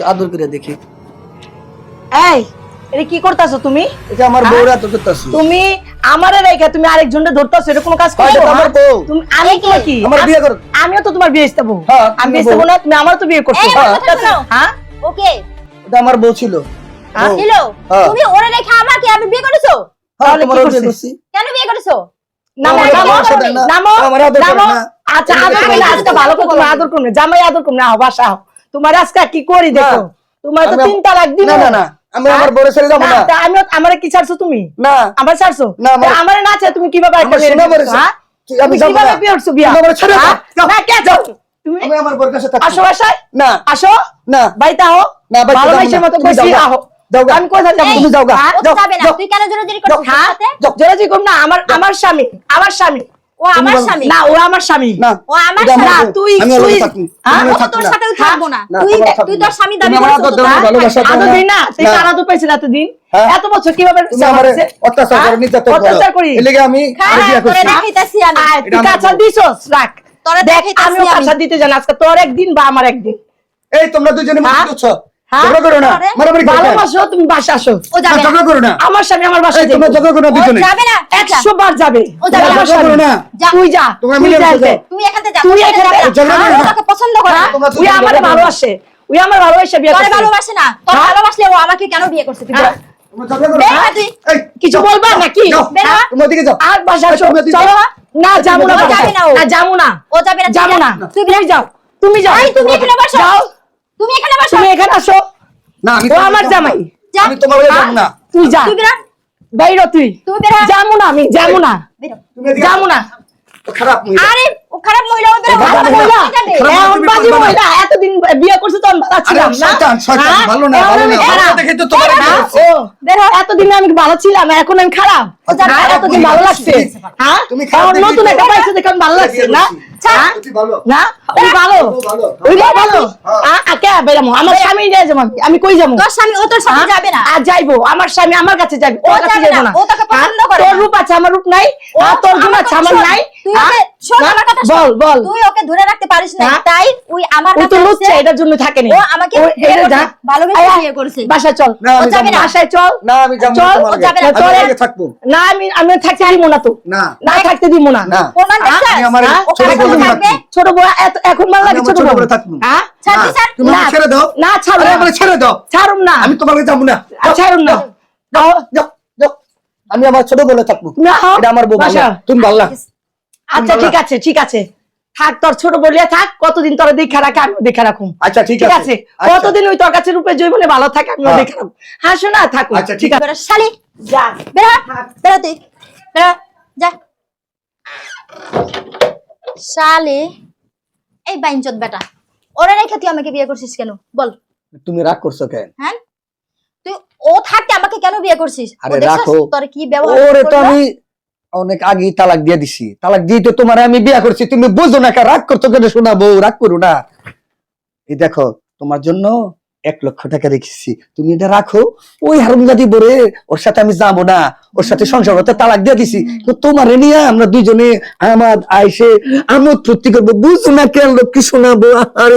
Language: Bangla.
একটু আদর করে দেখি। এই এটা কি করতেছো তুমি? এটা আমার হ্যাঁ? বউরা তো করতেছি। তুমি আমারে রেখে তুমি আরেকজনকে ধরতেছো এটা কোনো কাজ হয়, এটা আমার বউ। তুমি আমি কি কি? আমার বিয়ে করো। আমিও তো তোমার বিয়ে দেবো হ্যাঁ, আমি বিয়ে দেবো না তুমি আমারও তো বিয়ে করছ। আমার। হ্যাঁ? ওকে। এটা আমার বউ ছিল। হ্যাঁ? ছিল। তুমি ওরে রেখে আমাকে আমি বিয়ে করেছ? হ্যাঁ, তাহলে তোমার কি বিয়ে করছি? করছি। কেন বিয়ে করেছ? নামো নামো। নামো আমার আদর করে না। আচ্ছা আদর দেখো, আজকে ভালো করে তুমি আদর করবে জামাই আদর করবে না বাসা তোমার আজকে কি করি দেখো তোমার তো তিন তালাক দিব না না আমি আমার বউরে ছেড়ে যাব না আমি আমারে কি ছাড়ছো তুমি না আমার ছাড়ছো না, আমার- না চাই তুমি কীভাবে একটা। হ্যাঁ? আমি তুমি যাব কীভাবে না। বিয়ে করছ বিয়া? তুমি আমার ছেড়ে দাও। হ্যাঁ? না, কে যাও? তুমি আমি আমার বউর কাছে থাকব আসো না আসো না বাড়িতে আহো না, ভালো না। মতো গা। আহো যাও আমি কোথায় যাব তুমি যাও গা। হ্যাঁ? ও তো যাও, না যাও। তুই কেন জোরাজোরি করছিস হ্যাঁ? সাথে জোরাজি না আমার আমার স্বামী আমার স্বামী ও আমার স্বামী না ও আমার স্বামী না ও আমার না। তুই- তুই- থাকব। হ্যাঁ? আমি ও সাথে তোর না। থাকব না না, তুই তুই তোর স্বামী দাবি করছিস তো দাও, তাই? ভালোবাসা দাও আদর না। দিই না তুই না। কার আদর পাইছিল এতদিন হ্যাঁ? এত বছর কীভাবে তুমি আমার চালাচ্ছে? অত্যাচার করো হ্যাঁ? নির্যাতন অত্যাচার করি এর লেগে আমি দেখাইতাছি তুই আমার কাঁচা বউ। দিছস রাখ তোরে দেখাইতাছি আমি। কাঁচা দিতে জানি আজকে তোর একদিন বা আমার একদিন এই তোমরা দুজনে হ্যাঁ? হ্যাঁ? ঝগড়া করো না তোরে? মারামারি করো না। ভালোবাসো তুমি বাসা আসো। ও না, যাবে। না ঝগড়া করো না। আমার স্বামী আমার বাসায় এই ঝগড়া করো না ও যাবে না একশো বার যাবে। ও যাবে না। করো না। তুই যা মিলে। যাও। তুই এখান থেকে যা তুই তুই এখান থেকে- ঝগড়া করো না। তোকে পছন্দ করে হ্যাঁ? তুই দুজনে আমার ঝগড়া করো না। ভালোবাসে। ওই আমার ভালোবাসে বিয়ে তোরে ভালোবাসে না। তোর হ্যাঁ? ভালোবাসলে ও আমাকে কেন বিয়ে করছে তুই হ্যাঁ? কিছু বলবা নাকি? আর বাসা চলো। না যাব না যাব না ও। যাবে না। যাব না তুই তুমি যাও। তুমি যাও। এই, তুমি এখানে বসো। তুমি এখানে বসো তুমি এখানে আসো না আমি ও আমার জামাই যা। আমি তোমার বাড়ি যাব না তুই যা তুই বের। বাইরো তুই তুই বের। যাব না আমি যাব না বের তুমি এদিকে যাব না খারাপ মহিলা। আরে ও খারাপ মহিলা ও ভালো মহিলা। খারাপ এখন বাজি না। মহিলা এতদিন বিয়ে করছে তো আমি ভালো ছিলাম না শয়তান, শয়তান, হ্যাঁ? ভালো না, ভালো না। খারাপ। ভালো দেখে তো তোমার হ্যাঁ? করছে। ও, বের হ। এতদিন আমি ভালো ছিলাম এখন আমি খারাপ ও যা, হ্যাঁ, খারাপ এতদিন ভালো লাগছে হ্যাঁ তুমি খারাপ নতুন একটা পাইছে দেখে ভালো লাগছে না হ্যাঁ? তুমি ভালো। না? ওই ভালো? ও ভালো। ওই ভালো। আ- আ, কে বেরামো আমার স্বামী নিয়ে যাব। আমি। আমি কই যাব? তোর স্বামী ও তোর সাথে হ্যাঁ? যাবে না। আর যাইবো। আমার স্বামী আমার কাছে যাবে। ও কাছে যাব না, না ও তোকে? পছন্দ করে তোর না। রূপ আছে আমার রূপ নাই তোর গুণ আছে আমার নাই তুই? ওকে শোন না? আমার কথা শোন। বল বল তুই ওকে ধরে রাখতে পারিস না? তাই ওই আমার কাছে লুচ্ছে এটার জন্য থাকে ও আমাকে ভালোবেসে বিয়ে করেছে। বাসায় চল ও যাবে না। বাসায় চল না, আমি যাব চল ও যাবে না আমি থাকব। না আমি আমি থাকতে দিব না তো না। না থাকতে দিব না না। প্রমাণ হ্যাঁ? আমি আমার? ছোট বউ থাকবে? ছোট বউ এখন ভালো লাগে ছোট বউ থাকব। হ্যাঁ ছাড় না, তুমি ছেড়ে দাও না ছাড়ো না ছেড়ে দাও ছাড়ুম না আমি তোমাকে যাব না ছাড়ুম না যাও। আমি আমার ছোট বলে থাকব। এটা আমার বউ তুমি ভালো আচ্ছা ঠিক আছে ঠিক আছে। থাক তোর ছোট বলিয়া থাক কতদিন তোরা দেখা রাখে আমি দেখা রাখুম। আচ্ছা ঠিক আছে। আছে। আচ্ছা। কতদিন ওই তোর কাছে রূপে জৈবনে ভালো থাকে আমি হ্যাঁ। দেখে রাখব হাসো না থাকো আচ্ছা, ঠিক বেরো, শালি যা। বের। বেরো তুই। বেরো যা। শালি এই বাইনচোদ বেটা ওরে রেখে তুই আমাকে বিয়ে করছিস কেন? বল। তুমি রাগ করছ কেন? হ্যাঁ? ও থাকতে আমাকে কেন বিয়ে করছিস? আরে রাখো। তোর কি ব্যবহার ওরে তো আমি অনেক আগেই তালাক দিয়ে দিছি। তালাক দিয়ে তো তোমার আমি বিয়া করছি। তুমি বুঝো না কা রাগ করছ কেন শোনা বউ? রাগ করো না। এই দেখো তোমার জন্য এক লক্ষ টাকা রেখেছি। তুমি এটা রাখো। ওই হারুমজাদি বরে ওর সাথে আমি যাব না। ওর সাথে সংসার হতে তালাক দিয়ে দিছি। তো তোমার নিয়ে আমরা দুইজনে আমার আইসে আমোদ ফুর্তি করব। বুঝো না কেন লক্ষ্মী শোনাবো? আরে